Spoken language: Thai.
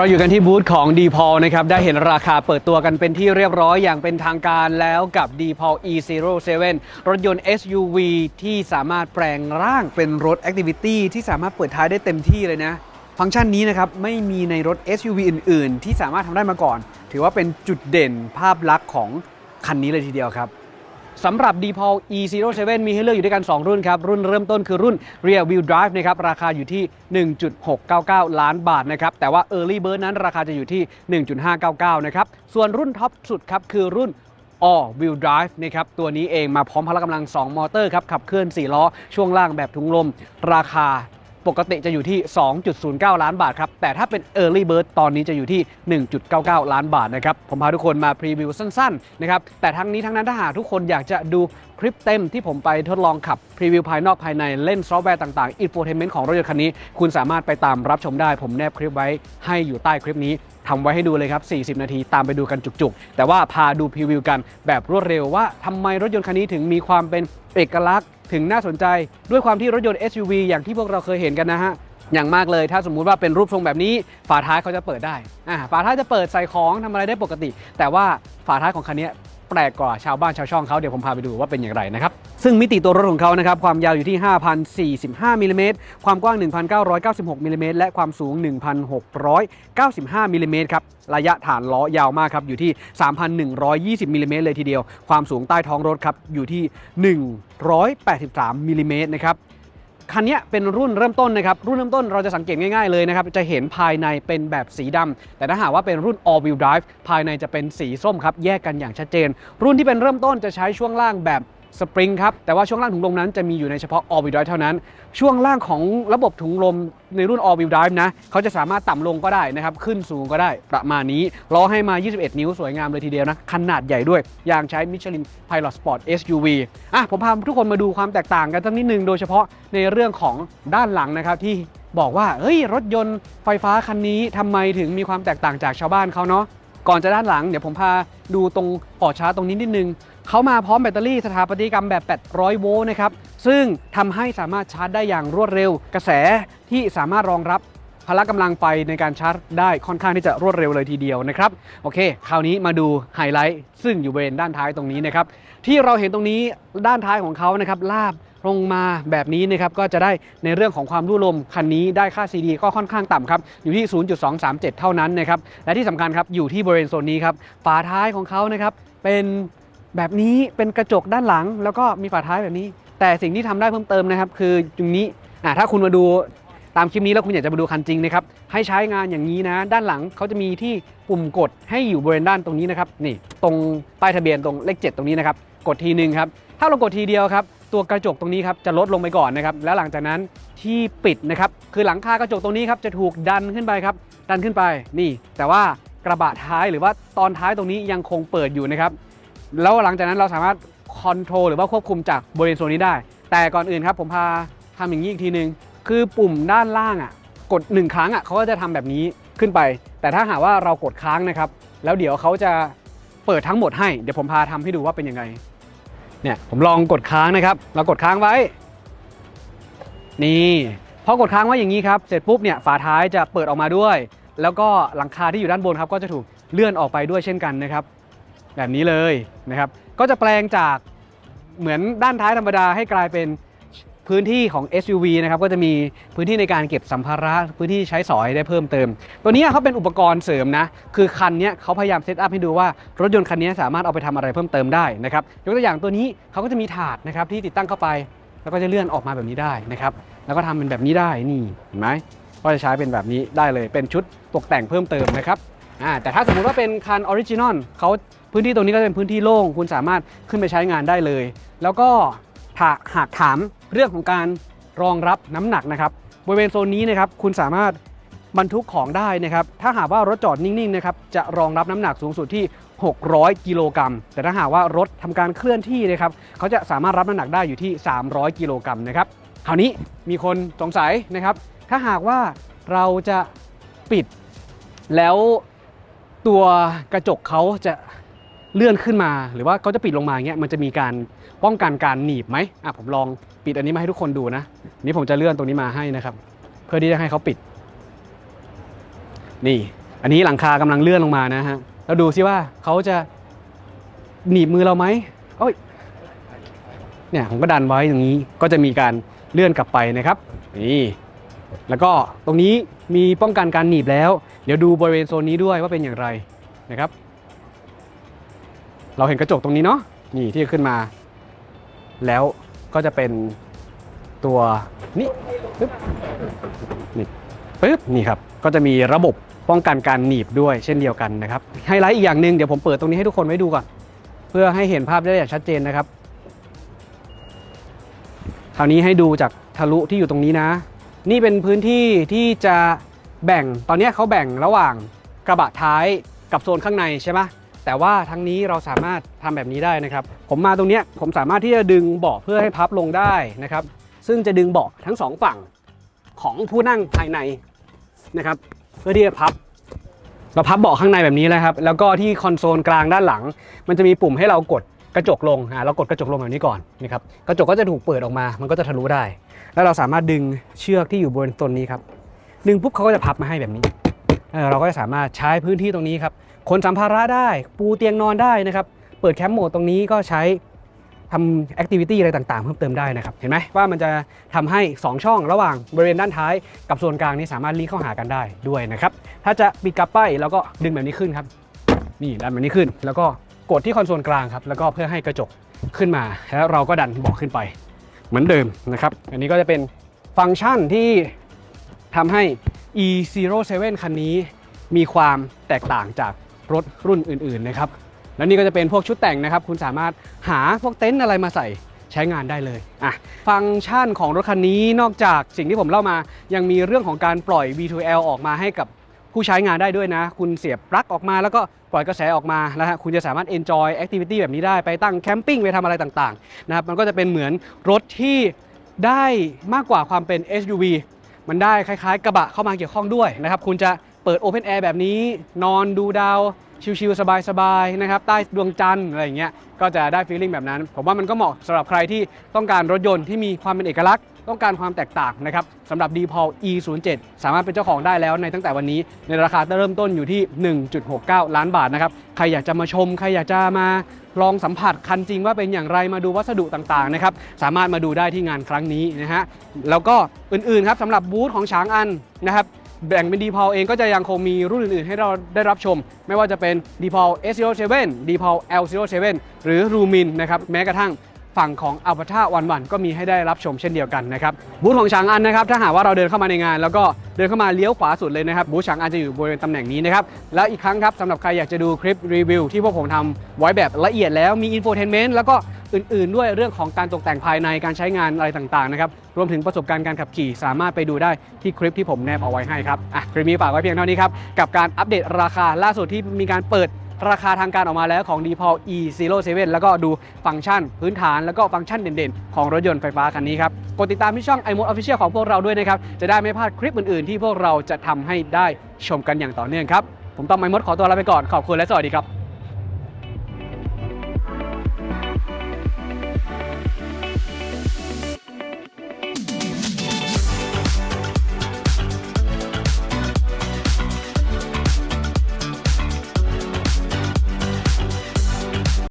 เราอยู่กันที่บูธของ d p o l นะครับ ได้เห็นราคาเปิดตัวกันเป็นที่เรียบร้อยอย่างเป็นทางการแล้วกับ d p o l E07 รถยนต์ SUV ที่สามารถแปลงร่างเป็นรถ Activity ที่สามารถเปิดท้ายได้เต็มที่เลยนะ ฟังก์ชันนี้นะครับ ไม่มีในรถ SUV อื่น ๆ ที่สามารถทำได้มาก่อน ถือว่าเป็นจุดเด่นภาพลักษณ์ของคันนี้เลยทีเดียวครับ สำหรับ d p o l E07 มีให้เลือกอยู่ด้วยกัน 2 รุ่นครับ รุ่นเริ่มต้นคือรุ่น Rear Wheel Drive นะครับราคาอยู่ที่ 1.699 ล้านบาทนะครับแต่ว่า Early Bird นั้นราคาจะอยู่ที่ 1.599 นะครับส่วนรุ่นท็อปสุดครับคือรุ่น All Wheel Drive นะครับตัวนี้เองมาพร้อมพละกำลัง 2 มอเตอร์ครับขับเคลื่อน 4 ล้อ ช่วงล่างแบบถุงลม ราคา ปกติจะอยู่ที่ 2.09 ล้านบาทครับ แต่ถ้าเป็น Early Bird ตอนนี้จะอยู่ที่ 1.99 ล้านบาทนะครับ ผมพาทุกคนมาพรีวิวสั้นๆนะครับ แต่ทั้งนี้ทั้งนั้นถ้าหากทุกคนอยากจะดู คลิปเต็มที่ผมไปทดลองขับ พรีวิวภายนอกภายในเล่นซอฟต์แวร์ต่างๆอินโฟเทนเมนต์ของรถยนต์คันนี้ คุณสามารถไปตามรับชมได้ ผมแนบคลิปไว้ให้อยู่ใต้คลิปนี้ทำไว้ให้ดูเลยครับ 40 นาทีตามไปดูกันจุกๆ แต่ว่าพาดูพรีวิวกันแบบรวดเร็วว่าทำไมรถยนต์คันนี้ถึงมีความเป็นเอกลักษณ์ ถึงน่าสนใจ ด้วยความที่รถยนต์ SUV อย่างที่พวกเราเคยเห็นกันนะฮะอย่างมากเลย ถ้าสมมุติว่าเป็นรูปทรงแบบนี้ ฝาท้ายเขาจะเปิดได้อ่าฝาท้ายจะเปิดใส่ของทำอะไรได้ปกติ แต่ว่าฝาท้ายของคันนี้ แปลกกว่าชาวบ้านชาวช่องเขาเดี๋ยวผมพาไปดูว่าเป็นอย่างไรนะครับ ซึ่งมิติตัวรถของเขานะครับความยาวอยู่ที่ 5,045มิลลิเมตรความกว้าง 1,996มิลลิเมตรและความสูง 1,695มิลลิเมตรครับระยะฐานล้อยาวมากครับอยู่ที่ 3,120มิลลิเมตรเลยทีเดียว ความสูงใต้ท้องรถครับอยู่ที่ 183มิลลิเมตรนะครับ คันนี้เป็นรุ่นเริ่มต้นนะครับ รุ่นเริ่มต้นเราจะสังเกตง่ายๆเลยนะครับ จะเห็นภายในเป็นแบบสีดำแต่ถ้าหากว่าเป็นรุ่น all wheel drive ภายในจะเป็นสีส้มครับ แยกกันอย่างชัดเจน รุ่นที่เป็นเริ่มต้นจะใช้ช่วงล่างแบบ สปริงครับ แต่ว่าช่วงล่างถุงลมนั้นจะมีอยู่ในเฉพาะ all wheel drive เท่านั้น ช่วงล่างของระบบถุงลมในรุ่น all wheel drive นะ เขาจะสามารถต่ำลงก็ได้นะครับ ขึ้นสูงก็ได้ประมาณนี้ ล้อให้มา 21 นิ้วสวยงามเลยทีเดียวนะ ขนาดใหญ่ด้วยอย่างใช้ Michelin Pilot Sport SUV อะ ผมพาทุกคนมาดูความแตกต่างกันสักนิดนึง โดยเฉพาะในเรื่องของด้านหลังนะครับที่บอกว่าเฮ้ยรถยนต์ไฟฟ้าคันนี้ทำไมถึงมีความแตกต่างจากชาวบ้านเขาเนาะก่อนจะด้านหลังเดี๋ยวผมพาดูตรงปอดชาร์จตรงนี้นิดนึง เขามาพร้อมแบตเตอรี่สถาปัตยกรรมแบบ 800 โวลต์นะครับ ซึ่งทำให้สามารถชาร์จได้อย่างรวดเร็ว กระแสที่สามารถรองรับพละกำลังไฟในการชาร์จได้ค่อนข้างที่จะรวดเร็วเลยทีเดียวนะครับ โอเค คราวนี้มาดูไฮไลท์ซึ่งอยู่บริเวณด้านท้ายตรงนี้นะครับ ที่เราเห็นตรงนี้ด้านท้ายของเขานะครับลาบลงมาแบบนี้นะครับก็จะได้ในเรื่องของความรุ่ลมคันนี้ได้ค่า CD ก็ค่อนข้างต่ำครับ อยู่ที่ 0.237 เท่านั้นนะครับ และที่สำคัญครับอยู่ที่บริเวณโซนนี้ครับฝาท้ายของเขานะครับเป็น แบบนี้เป็นกระจกด้านหลัง แล้วก็มีฝาท้ายแบบนี้ แต่สิ่งที่ทำได้เพิ่มเติมนะครับ คือตรงนี้อะถ้าคุณมาดูตามคลิปนี้แล้วคุณอยากจะมาดูคันจริงนะครับให้ใช้งานอย่างนี้นะ ด้านหลังเขาจะมีที่ปุ่มกดให้อยู่บริเวณด้านตรงนี้นะครับนี่ตรงป้ายทะเบียนตรงเลข 7 ตรงนี้นะครับกดทีหนึ่งครับถ้าเรากดทีเดียวครับตัวกระจกตรงนี้ครับจะลดลงไปก่อนนะครับแล้วหลังจากนั้นที่ปิดนะครับคือหลังคากระจกตรงนี้ครับจะถูกดันขึ้นไปครับดันขึ้นไปนี่ แต่ว่ากระบะท้ายหรือว่าตอนท้ายตรงนี้ยังคงเปิดอยู่นะครับ แล้วหลังจากนั้นเราสามารถคอนโทรลหรือว่าควบคุมจากบริเวณโซนนี้ได้ แต่ก่อนอื่นครับผมพาทำอย่างนี้อีกทีหนึ่งคือปุ่มด้านล่างอะกดหนึ่งครั้งอะเขาก็จะทำแบบนี้ขึ้นไป แต่ถ้าหากว่าเรากดค้างนะครับ แล้วเดี๋ยวเขาจะเปิดทั้งหมดให้ เดี๋ยวผมพาทำให้ดูว่าเป็นยังไง เนี่ยผมลองกดค้างนะครับ เรากดค้างไว้ นี่พอกดค้างไว้อย่างนี้ครับ เสร็จปุ๊บเนี่ยฝาท้ายจะเปิดออกมาด้วย แล้วก็หลังคาที่อยู่ด้านบนครับ ก็จะถูกเลื่อนออกไปด้วยเช่นกันนะครับ แบบนี้เลยนะครับ ก็จะแปลงจากเหมือนด้านท้ายธรรมดาให้กลายเป็นพื้นที่ของ SUV นะครับก็จะมีพื้นที่ในการเก็บสัมภาระพื้นที่ใช้สอยได้เพิ่มเติม ตัวนี้เขาเป็นอุปกรณ์เสริมนะ คือคันนี้เขาพยายามเซตอัพให้ดูว่ารถยนต์คันนี้สามารถเอาไปทำอะไรเพิ่มเติมได้นะครับยกตัวอย่างตัวนี้เขาก็จะมีถาดนะครับที่ติดตั้งเข้าไป แล้วก็จะเลื่อนออกมาแบบนี้ได้นะครับแล้วก็ทำเป็นแบบนี้ได้นี่เห็นไหมก็จะใช้เป็นแบบนี้ได้เลยเป็นชุดตกแต่งเพิ่มเติมนะครับ อ่าแต่ถ้าสมมุติว่าเป็นคันออริจินอลเขาพื้นที่ตรงนี้ก็จะเป็นพื้นที่โล่งคุณสามารถขึ้นไปใช้งานได้เลย แล้วก็ถ้าหากถามเรื่องของการรองรับน้ำหนักนะครับบริเวณโซนนี้นะครับคุณสามารถบรรทุกของได้นะครับ ถ้าหากว่ารถจอดนิ่งๆนะครับจะรองรับน้ำหนักสูงสุดที่ 600 กิโลกรัม แต่ถ้าหากว่ารถทำการเคลื่อนที่นะครับเขาจะสามารถรับน้ำหนักได้อยู่ที่ 300 กิโลกรัมนะครับ คราวนี้มีคนสงสัยนะครับ ถ้าหากว่าเราจะปิดแล้ว ตัวกระจกเขาจะเลื่อนขึ้นมาหรือว่าเขาจะปิดลงมาเงี้ยมันจะมีการป้องกันการหนีบไหมอะผมลองปิดอันนี้มาให้ทุกคนดูนะนี่ผมจะเลื่อนตรงนี้มาให้นะครับ เพื่อที่จะให้เขาปิด นี่ อันนี้หลังคากำลังเลื่อนลงมานะฮะแล้วดูซิว่าเขาจะหนีบมือเราไหมโอ้ยเนี่ยผมก็ดันไว้อย่างนี้ก็จะมีการเลื่อนกลับไปนะครับนี่ แล้วก็ตรงนี้มีป้องกันการหนีบแล้ว เดี๋ยวดูบริเวณโซนนี้ด้วยว่าเป็นอย่างไรนะครับ เราเห็นกระจกตรงนี้เนาะนี่ที่ขึ้นมา แล้วก็จะเป็นตัวนี่ปึ๊บนี่ปึ๊บนี่ครับก็จะมีระบบป้องกันการหนีบด้วยเช่นเดียวกันนะครับไฮไลท์อีกอย่างหนึ่งเดี๋ยวผมเปิดตรงนี้ให้ทุกคนไว้ดูก่อน เพื่อให้เห็นภาพได้อย่างชัดเจนนะครับคราวนี้ให้ดูจากทะลุที่อยู่ตรงนี้นะ นี่เป็นพื้นที่ที่จะแบ่งตอนนี้เขาแบ่งระหว่างกระบะท้ายกับโซนข้างในใช่ไหมแต่ว่าทั้งนี้เราสามารถทำแบบนี้ได้นะครับ ผมมาตรงนี้ผมสามารถที่จะดึงเบาะเพื่อให้พับลงได้นะครับ ซึ่งจะดึงเบาะทั้งสองฝั่งของผู้นั่งภายในนะครับ เพื่อที่จะพับ เราพับเบาะข้างในแบบนี้เลยครับ แล้วก็ที่คอนโซลกลางด้านหลัง มันจะมีปุ่มให้เรากด กระจกลงอ่าเรากดกระจกลงแบบนี้ก่อนนะครับกระจกก็จะถูกเปิดออกมา มันก็จะทะลุได้ แล้วเราสามารถดึงเชือกที่อยู่บนต้นนี้ครับดึงปุ๊บเขาก็จะพับมาให้แบบนี้เเราก็จะสามารถใช้พื้นที่ตรงนี้ครับขนสัมภาระได้ ปูเตียงนอนได้นะครับเปิดแคมป์โหมดตรงนี้ก็ใช้ทำแอคทิวิตี้อะไรต่างๆ เพิ่มเติมได้นะครับ เห็นไหมว่ามันจะทำให้ 2 ช่องระหว่างบริเวณด้านท้ายกับส่วนกลางนี้สามารถลีเข้าหากันได้ด้วยนะครับ ถ้าจะปิดกลับไปแล้วก็ดึงแบบนี้ขึ้นครับ นี่ดันแบบนี้ขึ้นแล้วก็ กดที่คอนโซลกลางครับแล้วก็เพื่อให้กระจกขึ้นมา แล้วเราก็ดันเบอกขึ้นไป เหมือนเดิมนะครับ อันนี้ก็จะเป็นฟังก์ชันที่ทำให้ E07 คันนี้มีความแตกต่างจากรถรุ่นอื่นๆนะครับ แล้วนี่ก็จะเป็นพวกชุดแต่งนะครับ คุณสามารถหาพวกเต็นท์อะไรมาใส่ใช้งานได้เลยอะฟังก์ชันของรถคันนี้นอกจากสิ่งที่ผมเล่ามา ยังมีเรื่องของการปล่อย V2L ออกมาให้กับ ผู้ใช้งานได้ด้วยนะ คุณเสียบปลั๊กออกมาแล้วก็ปล่อยกระแสออกมาแล้วฮะคุณจะสามารถ enjoy activity แบบนี้ได้ไปตั้งแคมปิ้งไปทำอะไรต่างๆนะครับมันก็จะเป็นเหมือนรถที่ได้มากกว่าความเป็น SUV มันได้คล้ายๆ กระบะเข้ามาเกี่ยวข้องด้วยนะครับคุณจะเปิด Open Air แบบนี้ นอนดูดาว ชิลๆ สบายๆ นะครับ ใต้ดวงจันทร์อะไรอย่างเงี้ยก็จะได้ฟีลลิ่งแบบนั้น ผมว่ามันก็เหมาะสำหรับใครที่ต้องการรถยนต์ที่มีความเป็นเอกลักษณ์ ต้องการความแตกต่างนะครับสำหรับ d p a l E07 สามารถเป็นเจ้าของได้แล้วในตั้งแต่วันนี้ ในราคาเริ่มต้นอยู่ที่ 1.69 ล้านบาทนะครับใครอยากจะมาชม ใครอยากจะมาลองสัมผัสคันจริงว่าเป็นอย่างไรมาดูวัสดุต่างๆนะครับสามารถมาดูได้ที่งานครั้งนี้นะฮะแล้วก็อื่นๆครับสำหรับบูธของช้างอันนะครับแบ่งเป็น d p a l เองก็จะยังคงมีรุ่นอื่นๆ ให้เราได้รับชม ไม่ว่าจะเป็น d p a l S07 d p a l L07 หรือ Lumin นะครับแม้กระทั่ง ฝั่งของ a v a t a r วันวันก็มีให้ได้รับชมเช่นเดียวกันนะครับบูธของช้างอันนะครับถ้าหากว่าเราเดินเข้ามาในงาน แล้วก็เดินเข้ามาเลี้ยวขวาสุดเลยนะครับบูธช้างอันจะอยู่บริเวณตำแหน่งนี้นะครับแล้วอีกครั้งครับสำหรับใครอยากจะดูคลิปรีวิวที่พวกผมทำไว้แบบละเอียดแล้วมีอินโฟเทนเมนต์แล้วก็อื่นๆ ด้วยเรื่องของการตกแต่งภายในการใช้งานอะไรต่างๆนะครับรวมถึงประสบการณ์การขับขี่สามารถไปดูได้ที่คลิปที่ผมแนบเอาไว้ให้ครับอะคลิปนี้ฝากไว้เพียงเท่านี้ครับกับการอัปเดตราคาล่าสุดที่มีการเปิด ราคาทางการออกมาแล้วของ d p o l E07 แล้วก็ดูฟังก์ชันพื้นฐานแล้วก็ฟังก์ชันเด่นๆ ของรถยนต์ไฟฟ้าคันนี้ครับ กดติดตามที่ช่อง i m o d Official ของพวกเราด้วยนะครับ จะได้ไม่พลาดคลิปอื่นๆ ที่พวกเราจะทำให้ได้ชมกันอย่างต่อเนื่องครับ ผมต้อมไอมดขอตัวลาไปก่อนขอบคุณและสวัสดีครับ